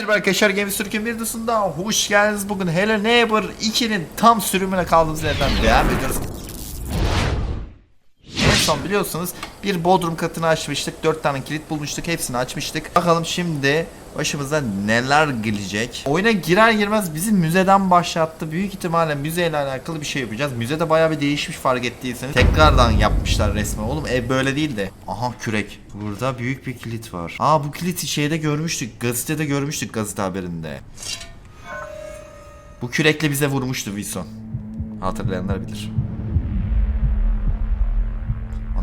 Merhaba arkadaşlar Games Türk'ün bir dışında hoş geldiniz. Bugün Hello Neighbor 2'nin tam sürümüne kaldığımız yerden devam ediyoruz. Son biliyorsunuz bir bodrum katını açmıştık. 4 tane kilit bulmuştuk. Hepsini açmıştık. Bakalım şimdi başımıza neler gelecek. Oyuna girer girmez bizi müzeden başlattı. Büyük ihtimalle müzeyle alakalı bir şey yapacağız. Müzede bayağı bir değişmiş fark ettiyseniz. Tekrardan yapmışlar resmen. Oğlum ev böyle değil de. Aha kürek. Burada büyük bir kilit var. Aa bu kiliti şeyde görmüştük. Gazetede görmüştük gazete haberinde. Bu kürekle bize vurmuştu Wilson. Hatırlayanlar bilir.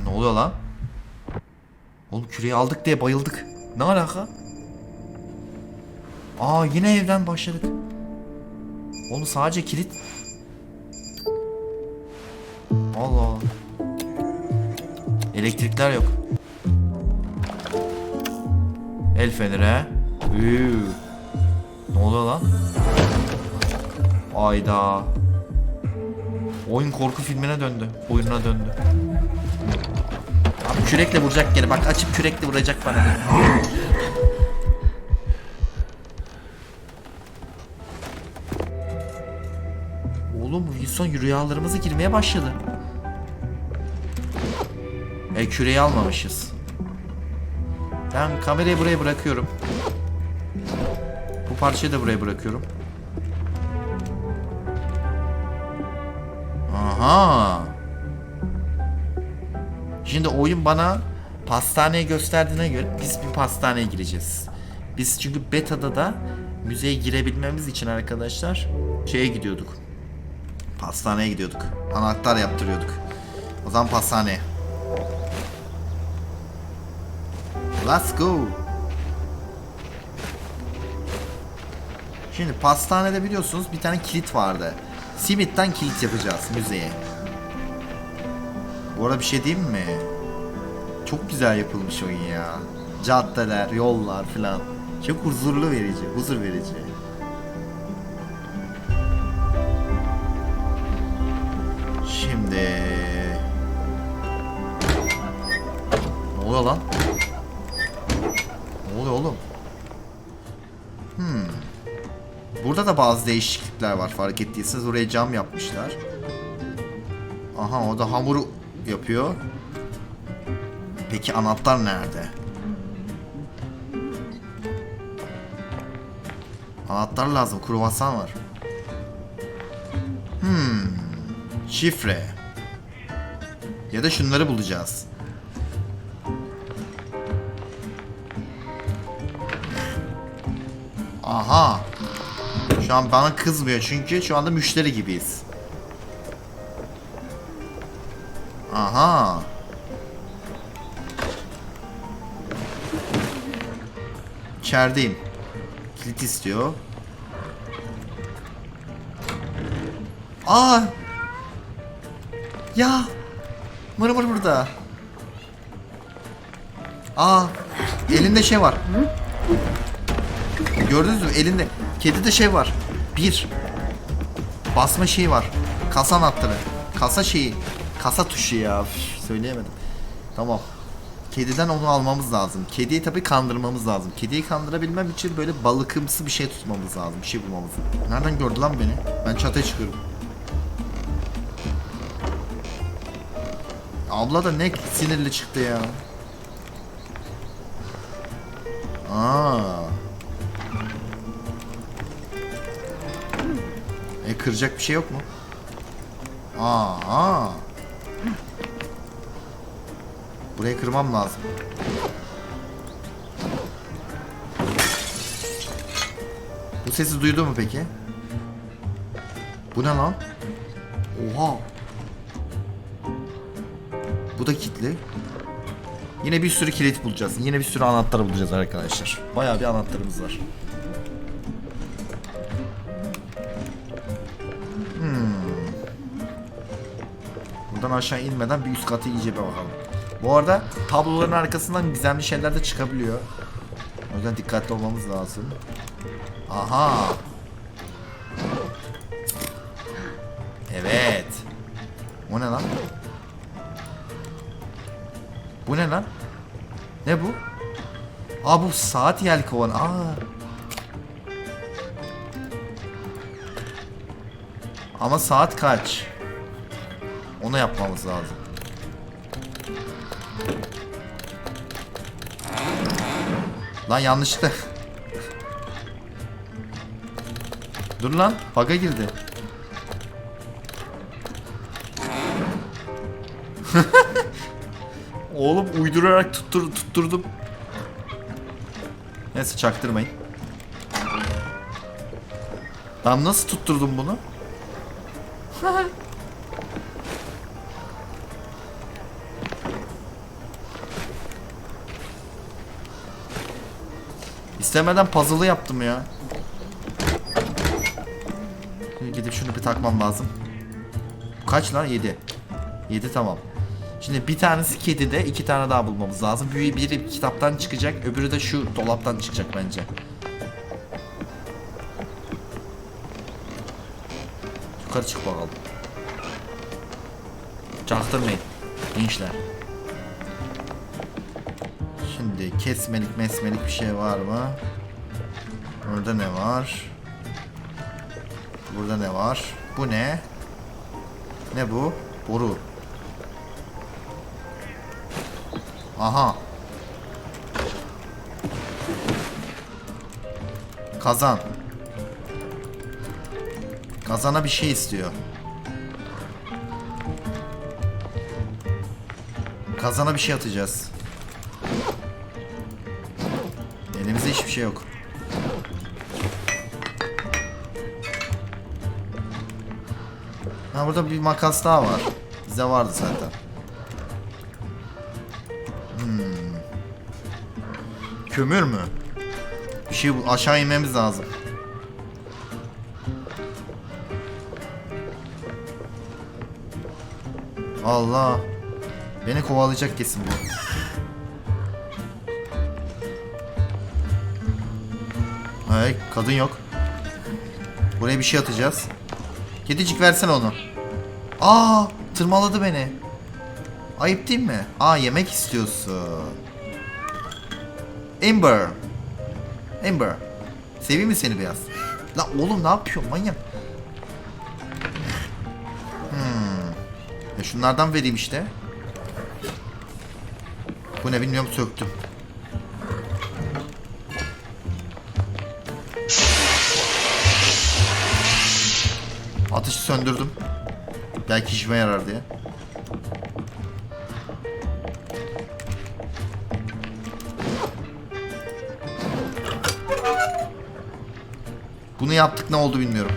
Ne oluyor lan? Oğlum küreği aldık diye bayıldık. Ne alaka? Aa yine evden başladık. Oğlum sadece kilit. Allah Allah. Elektrikler yok. El feneri he. Üü. Ne oluyor lan? Ayda. Oyun korku filmine döndü. Oyununa döndü. Kürekle vuracak geri. Bak açıp kürekle vuracak bana. Oğlum Wilson rüyalarımıza girmeye başladı. E küreği almamışız. Ben kamerayı buraya bırakıyorum. Bu parçayı da buraya bırakıyorum. Aha. Şimdi oyun bana pastaneyi gösterdiğine göre biz bir pastaneye gireceğiz. Biz çünkü beta'da da müzeye girebilmemiz için arkadaşlar şeye gidiyorduk. Pastaneye gidiyorduk. Anahtar yaptırıyorduk. O zaman pastaneye. Let's go. Şimdi pastanede biliyorsunuz bir tane kilit vardı. Simitten kilit yapacağız müzeye. Bu arada bir şey diyeyim mi? Çok güzel yapılmış oyun ya. Caddeler, yollar filan. Çok huzurlu verici, huzur verici. Şimdi... Ne oluyor lan? Ne oluyor oğlum? Hmm. Burada da bazı değişiklikler var fark ettiyseniz. Oraya cam yapmışlar. Aha o da hamuru yapıyor. Peki anahtar nerede? Anahtar lazım. Kruvasan var. Hmm. Şifre. Ya da şunları bulacağız. Aha. Şu an bana kızmıyor çünkü şu anda müşteri gibiyiz. Aha. İçerideyim. Kilit istiyor. Aa! Ya! Mır mır burada. Aa! Elinde şey var. Gördünüz mü? Elinde. Kedide şey var. Bir. Basma şeyi var. Kasa anahtarı. Kasa şeyi. Kasa tuşu ya. Üf, söyleyemedim. Tamam. Kediden onu almamız lazım. Kediyi tabii kandırmamız lazım. Kediyi kandırabilmem için böyle balıkımsı bir şey tutmamız lazım. Bir şey bulmamız lazım. Nereden gördü lan beni? Ben çatıya çıkıyorum. Abla da ne sinirli çıktı ya. Aa. E kıracak bir şey yok mu? Aa, aa. Burayı kırmam lazım. Bu sesi duydu mu peki? Bu ne lan? Oha. Bu da kilitli. Yine bir sürü kilit bulacağız. Yine bir sürü anahtar bulacağız arkadaşlar. Bayağı bir anahtarımız var. Oradan aşağı inmeden bir üst katı iyice bir bakalım. Bu arada tabloların arkasından gizemli şeyler de çıkabiliyor. O yüzden dikkatli olmamız lazım. Aha. Evet. O ne lan? Bu ne lan? Ne bu? Aa bu saat yelkovan. Aa. Ama saat kaç? Onu yapmamız lazım. Lan yanlışlıkla. Dur lan, bug'a girdi. Oğlum uydurarak tuttur, tutturdum. Neyse çaktırmayın. Ben nasıl tutturdum bunu? İstemeden puzzle'ı yaptım ya. Gidip şunu bir takmam lazım. Kaç lan? 7. 7 tamam. Şimdi bir tanesi kedide, iki tane daha bulmamız lazım. Biri, biri kitaptan çıkacak, öbürü de şu dolaptan çıkacak bence. Yukarı çık bakalım. Çaktırmayın. Gençler. Şimdi kesmelik mesmelik bir şey var mı? Orada ne var? Burada ne var? Bu ne? Ne bu? Boru. Aha. Kazan. Kazana bir şey istiyor. Kazana bir şey atacağız. Şey yok. Ha burada bir makas daha var. Bize vardı zaten. Hmm. Kömür mü? Bir şey aşağı inmemiz lazım. Allah. Beni kovalayacak kesin bu. Ay kadın yok. Buraya bir şey atacağız. Kedicik versene onu. Aa tırmaladı beni. Ayıp değil mi? Aa yemek istiyorsun. Amber. Amber. Seveyim mi seni biraz? La oğlum ne yapıyorsun manyak? Hmm. E şunlardan vereyim işte. Bu ne bilmiyorum söktüm. Ateşi söndürdüm. Belki işime yarar diye. Bunu yaptık ne oldu bilmiyorum.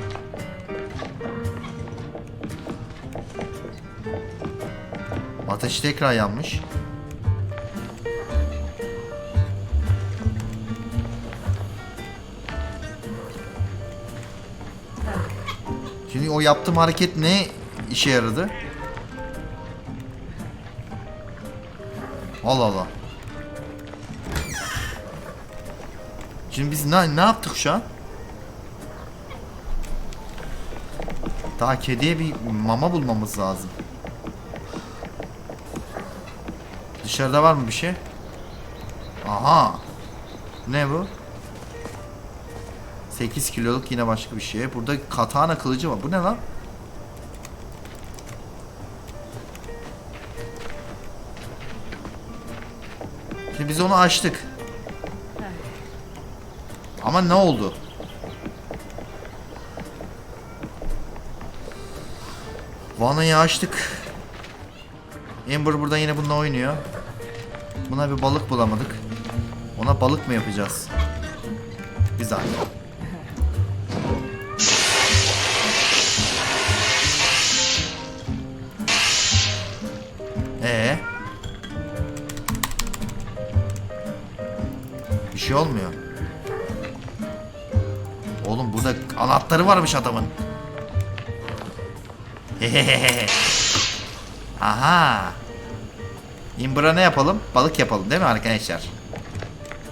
Ateş tekrar yanmış. Şimdi o yaptığım hareket ne işe yaradı? Allah Allah. Şimdi biz ne, ne yaptık şu an? Daha kediye bir mama bulmamız lazım. Dışarıda var mı bir şey? Aha. Ne bu? 8 kiloluk yine başka bir şey. Burada katana kılıcı var. Bu ne lan? Şimdi biz onu açtık. Ama ne oldu? Vanayı açtık. Amber burada yine bununla oynuyor. Buna bir balık bulamadık. Ona balık mı yapacağız? Güzel. Şey olmuyor. Oğlum burada anahtarı varmış adamın. Aha. Imbra ne yapalım? Balık yapalım değil mi arkadaşlar?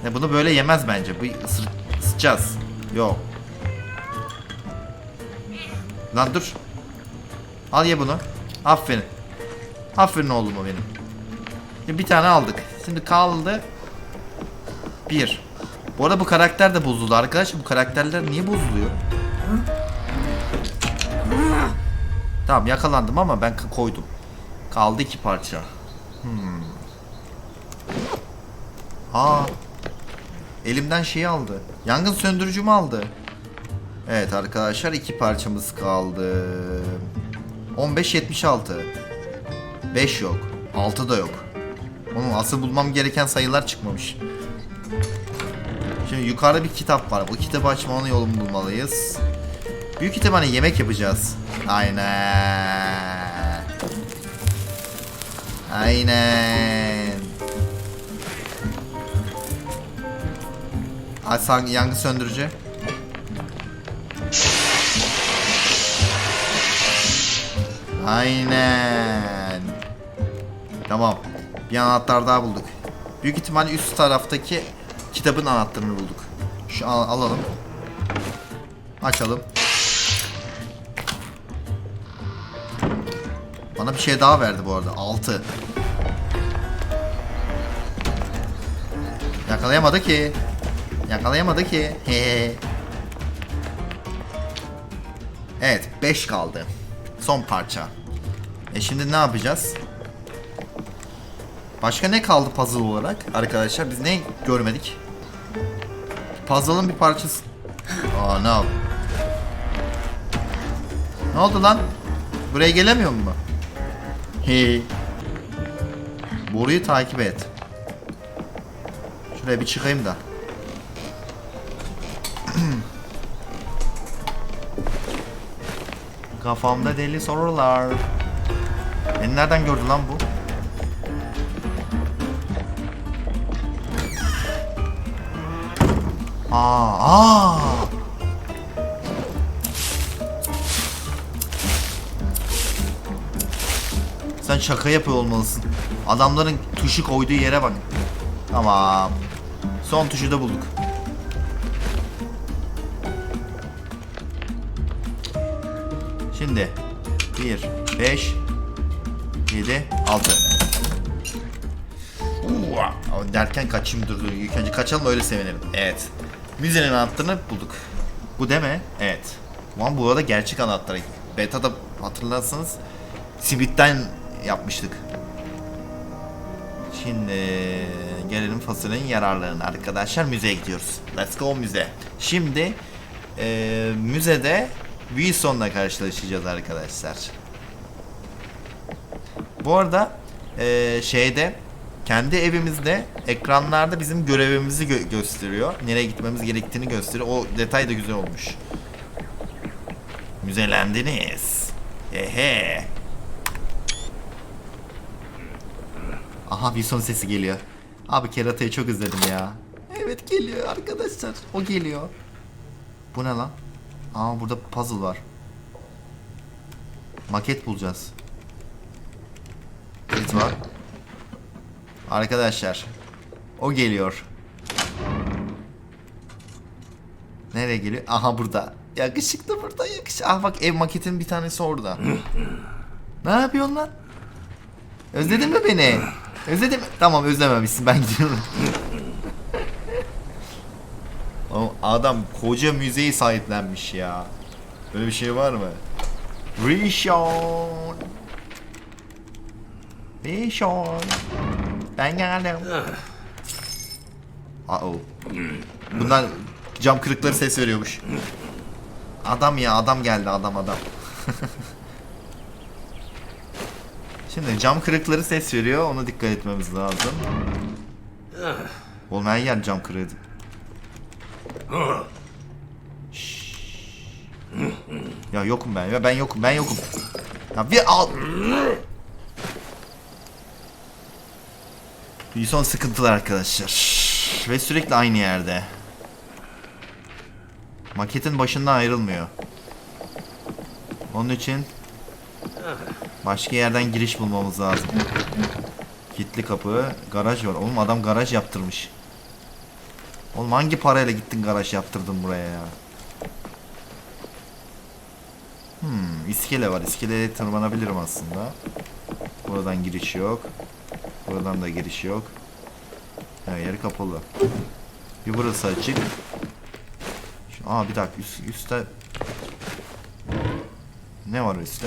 Ne bunu böyle yemez bence. Bu ısır, ısıtacağız. Yok. Lan dur. Al ye bunu. Aferin. Aferin oğlum o benim. Bir tane aldık. Şimdi kaldı. Bir. Bu arada bu karakter de bozuldu arkadaşlar. Bu karakterler niye bozuluyor? Tamam yakalandım ama ben koydum. Kaldı iki parça. Hmm. Aa. Elimden şeyi aldı. Yangın söndürücümü aldı. Evet arkadaşlar iki parçamız kaldı. 15.76 5 yok. 6 da yok. Onun asıl bulmam gereken sayılar çıkmamış. Şimdi yukarıda bir kitap var. Bu kitabı açmanın yolunu bulmalıyız. Büyük ihtimalle yemek yapacağız. Aynen. Aynen. Asan yangın söndürücü. Aynen. Tamam. Bir anahtar daha bulduk. Büyük ihtimalle üst taraftaki kitabın anahtarını bulduk. Şu al- alalım. Açalım. Bana bir şey daha verdi bu arada. 6. Yakalayamadı ki. Yakalayamadı ki. He. Evet 5 kaldı. Son parça. E şimdi ne yapacağız? Başka ne kaldı puzzle olarak? Arkadaşlar biz ne görmedik? Puzzle'ın bir parçası. Ne oldu? Ne oldu lan? Buraya gelemiyor mu? He. Boruyu takip et. Şuraya bir çıkayım da. Kafamda deli sorular. Beni nereden gördü lan bu? Aa. Sen şaka yapıyor olmalısın. Adamların tuşu koyduğu yere bak. Tamam. Son tuşu da bulduk. Şimdi 1 5 7 6 derken kaçayım dur dur. İlk önce kaçalım öyle sevinirim. Evet. Müzenin anahtarını bulduk. Bu deme. Evet. Ulan bu arada gerçek anahtarı. Beta'da hatırlarsanız Simit'ten yapmıştık. Şimdi gelelim fasulyenin yararlarına arkadaşlar. Müzeye gidiyoruz. Let's go müze. Şimdi e, müzede Wilson'la karşılaşacağız arkadaşlar. Bu arada e, şeyde kendi evimizde ekranlarda bizim görevimizi gö- gösteriyor. Nereye gitmemiz gerektiğini gösteriyor. O detay da güzel olmuş. Müzelendiniz. Ehe. Aha Wilson sesi geliyor. Abi keratayı çok özledim ya. Evet geliyor arkadaşlar. O geliyor. Bu ne lan? Aa burada puzzle var. Maket bulacağız. Kilit var. Arkadaşlar. O geliyor. Nereye geliyor? Aha burada. Yakışıklı burada yakış. Ah bak ev maketin bir tanesi orada. ne yapıyorsun lan? Özledin mi beni? Özledin mi? Tamam özlememişsin ben gidiyorum. Oğlum adam koca müzeyi sahiplenmiş ya. Böyle bir şey var mı? Rishon. Rishon. Ben geldim. Uh oh. Bunlar cam kırıkları ses veriyormuş. Adam ya adam geldi adam adam. Şimdi cam kırıkları ses veriyor. Ona dikkat etmemiz lazım. Oğlum her yer cam kırığı. Ya yokum ben. Ya ben yokum. Ben yokum. Ya bir al. Wilson sıkıntılı arkadaşlar. Ve sürekli aynı yerde. Maketin başından ayrılmıyor. Onun için başka yerden giriş bulmamız lazım. Kilitli kapı, garaj var. Oğlum adam garaj yaptırmış. Oğlum hangi parayla gittin garaj yaptırdın buraya ya? Hmm, iskele var. İskeleye tırmanabilirim aslında. Buradan giriş yok. Buradan da giriş yok. Her yer kapalı. Bir burası açık. Şu, aa bir dakika üst, üstte ne var üstte?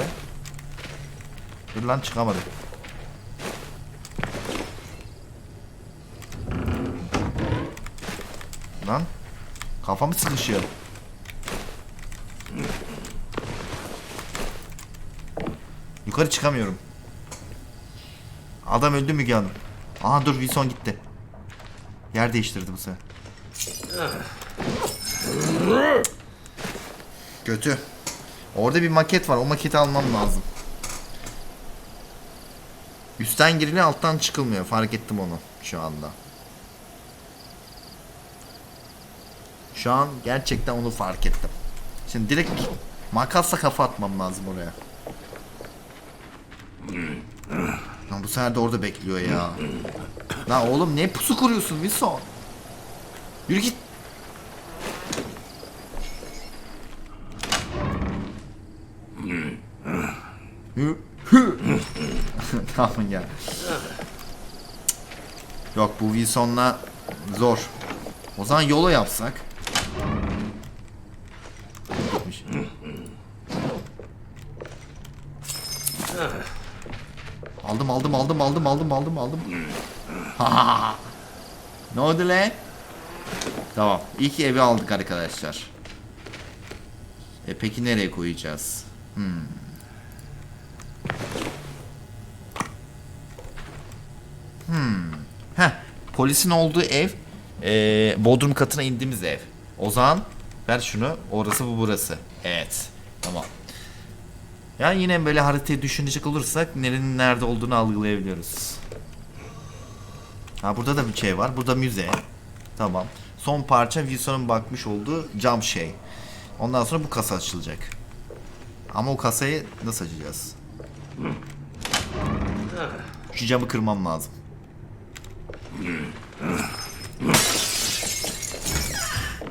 Dur lan çıkamadım. Lan kafamı sıkışıyor. Yukarı çıkamıyorum. Adam öldü Müge Hanım. Aha dur Wilson gitti. Yer değiştirdi bu sefer. Kötü. Orada bir maket var. O maketi almam lazım. Üstten giriliyor alttan çıkılmıyor. Fark ettim onu şu anda. Şu an gerçekten onu fark ettim. Şimdi direkt makasla kafa atmam lazım oraya. Lan bu sefer de orada bekliyor ya. Lan oğlum ne pusu kuruyorsun Wilson? Yürü git. Tamam ya. Yok bu Wilson'la zor. O zaman yola yapsak. Gitmiş. Aldım aldım aldım aldım aldım aldım aldım. ne oldu lan? Tamam. İlk evi aldık arkadaşlar. E peki nereye koyacağız? Hmm. Hmm. Heh. Polisin olduğu ev e, Bodrum katına indiğimiz ev. O zaman ver şunu. Orası bu burası. Evet. Tamam. Yani yine böyle haritayı düşünecek olursak nerenin nerede olduğunu algılayabiliyoruz. Ha burada da bir şey var. Burada müze. Tamam. Son parça Wilson'un bakmış olduğu cam şey. Ondan sonra bu kasa açılacak. Ama o kasayı nasıl açacağız? Şu camı kırmam lazım.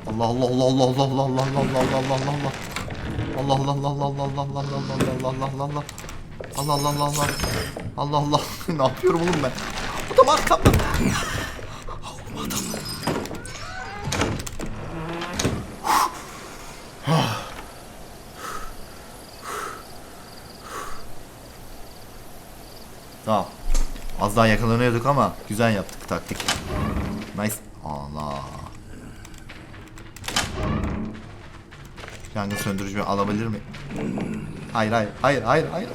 Allah Allah Allah Allah Allah Allah Allah Allah Allah Allah Allah Allah Allah Allah Allah Allah Allah Allah Allah Allah Allah Allah Allah Allah Allah Allah Allah Allah Allah ne yapıyorum oğlum ben? Adam arkamda. Oğlum adam. Tamam. Az daha yakalanıyorduk ama güzel yaptık taktik. Nice. Allah. Yangın söndürücü alabilir mi? Hayır hayır hayır hayır hayır.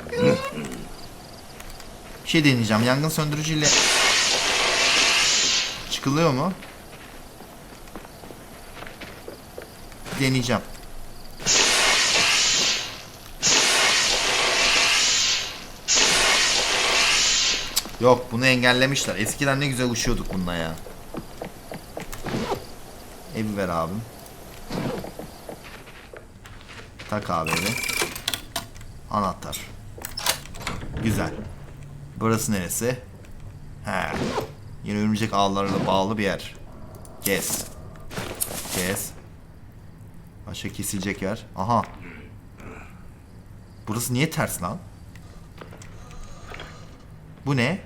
Bir şey deneyeceğim. Yangın söndürücüyle çıkılıyor mu? Deneyeceğim. Yok bunu engellemişler. Eskiden ne güzel uçuyorduk bununla ya. Evi ver abim. Tak. Anahtar. Güzel. Burası neresi? He. Yine örümcek ağlarıyla bağlı bir yer. Kes. Kes. Başka kesilecek yer. Aha. Burası niye ters lan? Bu ne?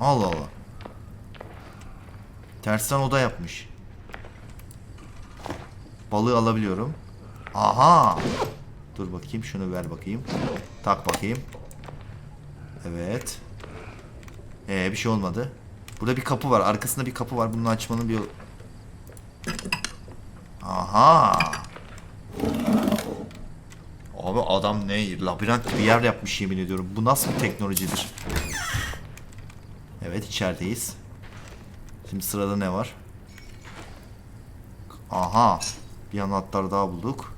Allah Allah. Tersten oda yapmış. Balığı alabiliyorum. Aha. Dur bakayım şunu ver bakayım. Tak bakayım. Evet. Ee bir şey olmadı. Burada bir kapı var. Arkasında bir kapı var. Bunu açmanın bir yol- Aha. Abi adam ne labirent gibi yer yapmış yemin ediyorum. Bu nasıl bir teknolojidir? Evet içerideyiz. Şimdi sırada ne var? Aha. Bir anahtar daha bulduk.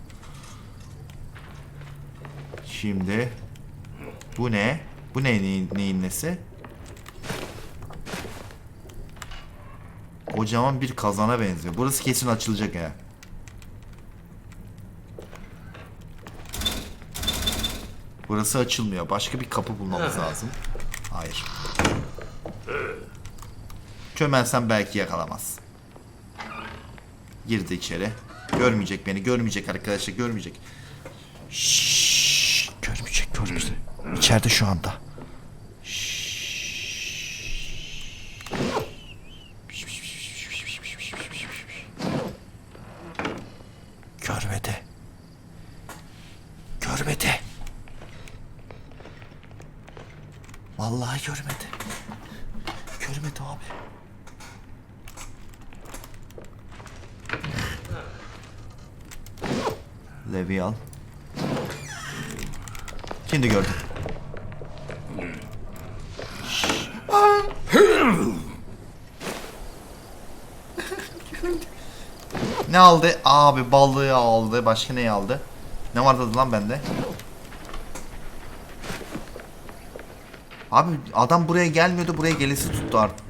Şimdi bu ne? Bu ne neyin, neyin nesi? Kocaman bir kazana benziyor. Burası kesin açılacak ya. Burası açılmıyor. Başka bir kapı bulmamız lazım. Hayır. Çömelsem belki yakalamaz. Girdi içeri. Görmeyecek beni. Görmeyecek arkadaşlar. Görmeyecek. Şşş, görmeyecek. Görmeyecek. İçeride şu anda. Görmedi. Görmedi. Vallahi görmedi. Görmedi abi. Levi al. Şimdi gördüm. Ne aldı? Abi balığı aldı. Başka ne aldı? Ne vardı lan bende? Abi adam buraya gelmiyordu. Buraya gelesi tuttu artık.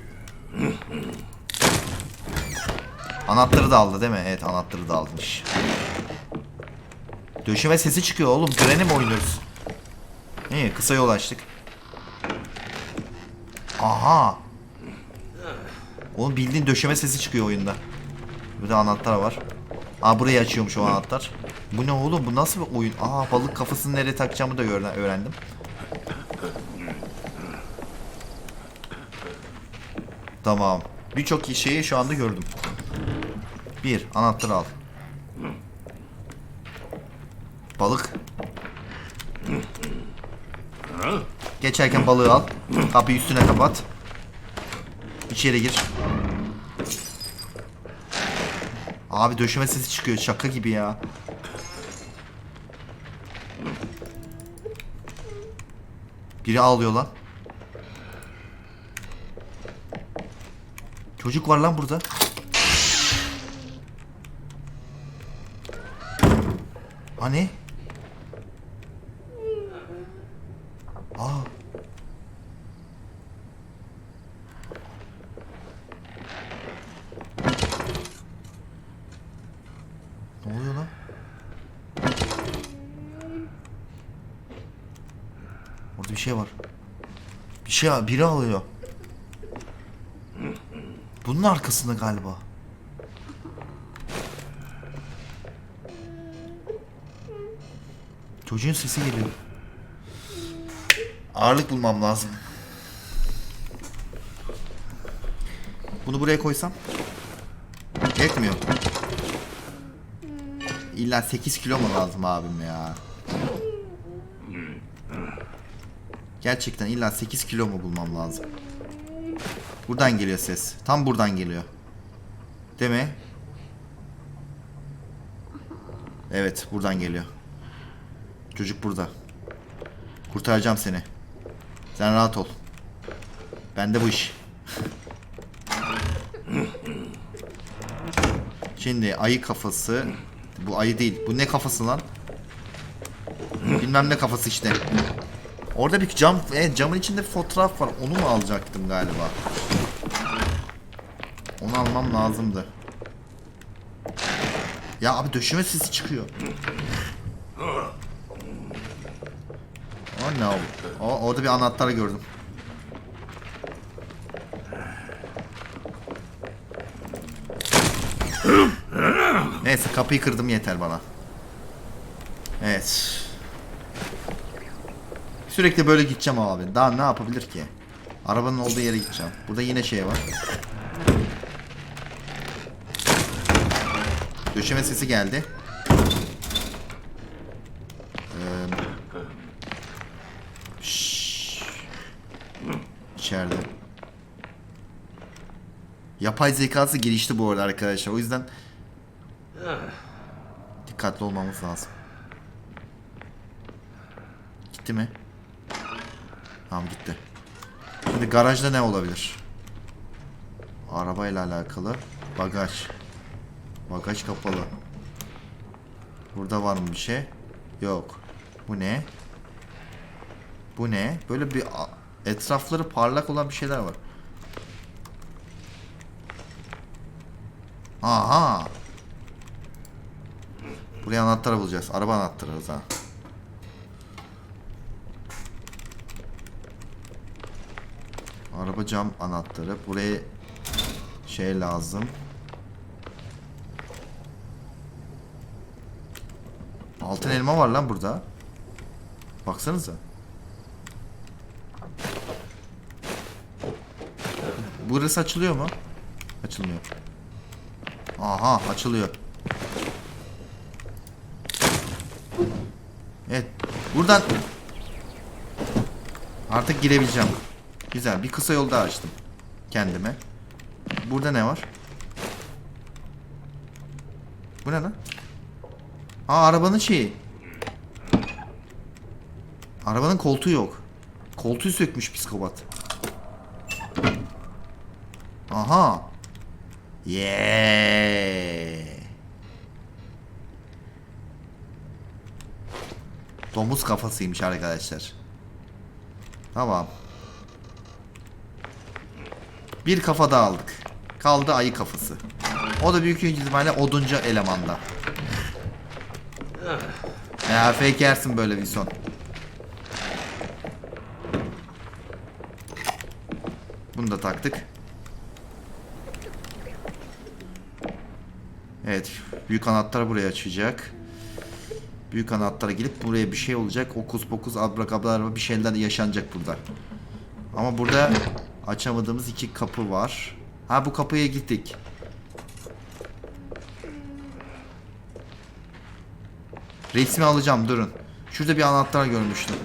Anahtarı da aldı değil mi? Evet anahtarı da almış. Döşeme sesi çıkıyor oğlum. Granny mi oynuyoruz? İyi kısa yol açtık. Aha. Oğlum bildiğin döşeme sesi çıkıyor oyunda. Burada anahtar var. Aa burayı açıyormuş o anahtar. Bu ne oğlum? Bu nasıl bir oyun? Aa balık kafasını nereye takacağımı da öğren- öğrendim. Tamam. Birçok şeyi şu anda gördüm. Bir, anahtarı al. Balık. Geçerken balığı al. Kapıyı üstüne kapat. İçeri gir. Abi döşeme sesi çıkıyor şaka gibi ya. Biri ağlıyor lan. Çocuk var lan burada. Hani? Aa. Ne oluyor lan? Orada bir şey var. Bir şey biri alıyor. Bunun arkasında galiba. Çocuğun sesi geliyor. Ağırlık bulmam lazım. Bunu buraya koysam yetmiyor. İlla 8 kilo mu lazım abim ya? Gerçekten illa 8 kilo mu bulmam lazım? Buradan geliyor ses. Tam buradan geliyor. Değil mi? Evet, buradan geliyor. Çocuk burada. Kurtaracağım seni. Sen rahat ol. Bende bu iş. Şimdi ayı kafası. Bu ayı değil. Bu ne kafası lan? Bilmem ne kafası işte. Orada bir cam, e, camın içinde bir fotoğraf var. Onu mu alacaktım galiba? Onu almam lazımdı. Ya abi döşeme sesi çıkıyor. Oh no. O, orada bir anahtar gördüm. Neyse kapıyı kırdım yeter bana. Evet. Sürekli böyle gideceğim abi. Daha ne yapabilir ki? Arabanın olduğu yere gideceğim. Burada yine şey var. Döşeme sesi geldi. Ee, şşş. İçeride. Yapay zekası gelişti bu arada arkadaşlar. O yüzden dikkatli olmamız lazım. Gitti mi? Gitti. Şimdi garajda ne olabilir? Arabayla alakalı. Bagaj. Bagaj kapalı. Burada var mı bir şey? Yok. Bu ne? Bu ne? Böyle bir etrafları parlak olan bir şeyler var. Aha. Buraya anahtar bulacağız. Araba anahtarı ha. Araba cam anahtarı. Buraya şey lazım. Altın elma var lan burada. Baksanıza. Burası açılıyor mu? Açılmıyor. Aha açılıyor. Evet. Buradan artık girebileceğim. Güzel bir kısa yol daha açtım. Kendime. Burada ne var? Bu ne lan? Aa arabanın şeyi. Arabanın koltuğu yok. Koltuğu sökmüş psikopat. Aha. Yeah. Domuz kafasıymış arkadaşlar. Tamam. Bir kafa daha aldık. Kaldı ayı kafası. O da büyük ihtimalle oduncu elemanda. Ya fake yersin böyle bir son. Bunu da taktık. Evet. Büyük anahtar buraya açacak. Büyük anahtara gelip buraya bir şey olacak. Okus pokus abrakabra bir şeyler yaşanacak burada. Ama burada açamadığımız iki kapı var. Ha bu kapıya gittik. Resmi alacağım durun. Şurada bir anahtar görmüştüm.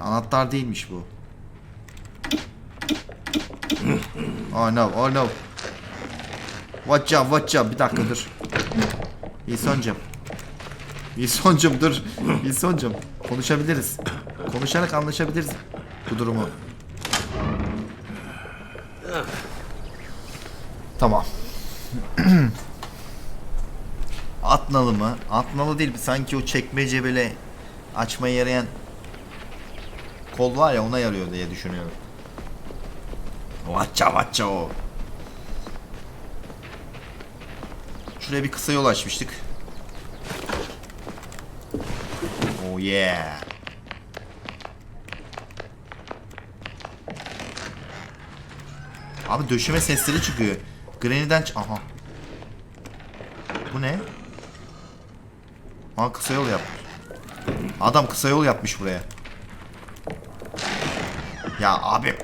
Anahtar değilmiş bu. Oh no, oh no. Watch out, watch out. Bir dakika dur. Wilson'cum. Wilson'cum dur. Wilson'cum. Konuşabiliriz. Konuşarak anlaşabiliriz bu durumu. Tamam. Atnalı mı? Atnalı değil. Sanki o çekmece böyle açmaya yarayan kol var ya ona yarıyor diye düşünüyorum. Vacca vacca o. Şuraya bir kısa yol açmıştık. Oh yeah. Abi döşeme sesleri çıkıyor. Granny'den Aha. Bu ne? Aa kısa yol yapmış. Adam kısa yol yapmış buraya. Ya abi.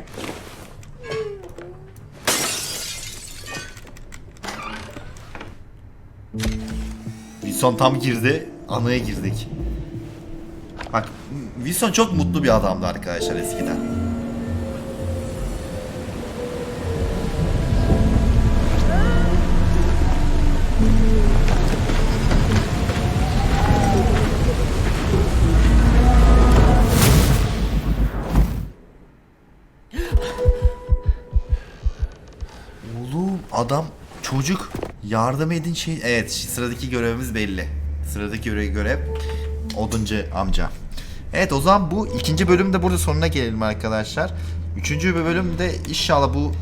Wilson tam girdi. Anaya girdik. Bak Wilson çok mutlu bir adamdı arkadaşlar eskiden. Adam çocuk yardım edin şey evet sıradaki görevimiz belli. Sıradaki görev görev oduncu amca. Evet o zaman bu ikinci bölümde burada sonuna gelelim arkadaşlar. Üçüncü bölümde inşallah bu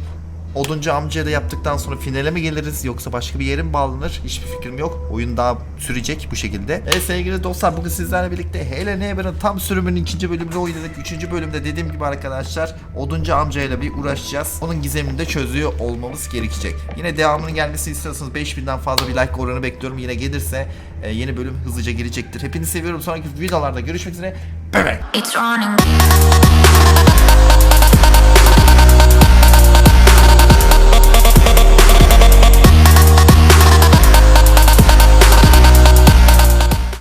oduncu amcaya da yaptıktan sonra finale mi geliriz yoksa başka bir yere mi bağlanır? Hiçbir fikrim yok. Oyun daha sürecek bu şekilde. Evet sevgili dostlar bugün sizlerle birlikte Helen Neighbor'ın tam sürümünün ikinci bölümünü oynadık. Üçüncü bölümde dediğim gibi arkadaşlar oduncu amcayla bir uğraşacağız. Onun gizemini de çözüyor olmamız gerekecek. Yine devamının gelmesini istiyorsanız 5000'den fazla bir like oranı bekliyorum. Yine gelirse e, yeni bölüm hızlıca gelecektir. Hepinizi seviyorum. Sonraki videolarda görüşmek üzere. Bye bye. It's running.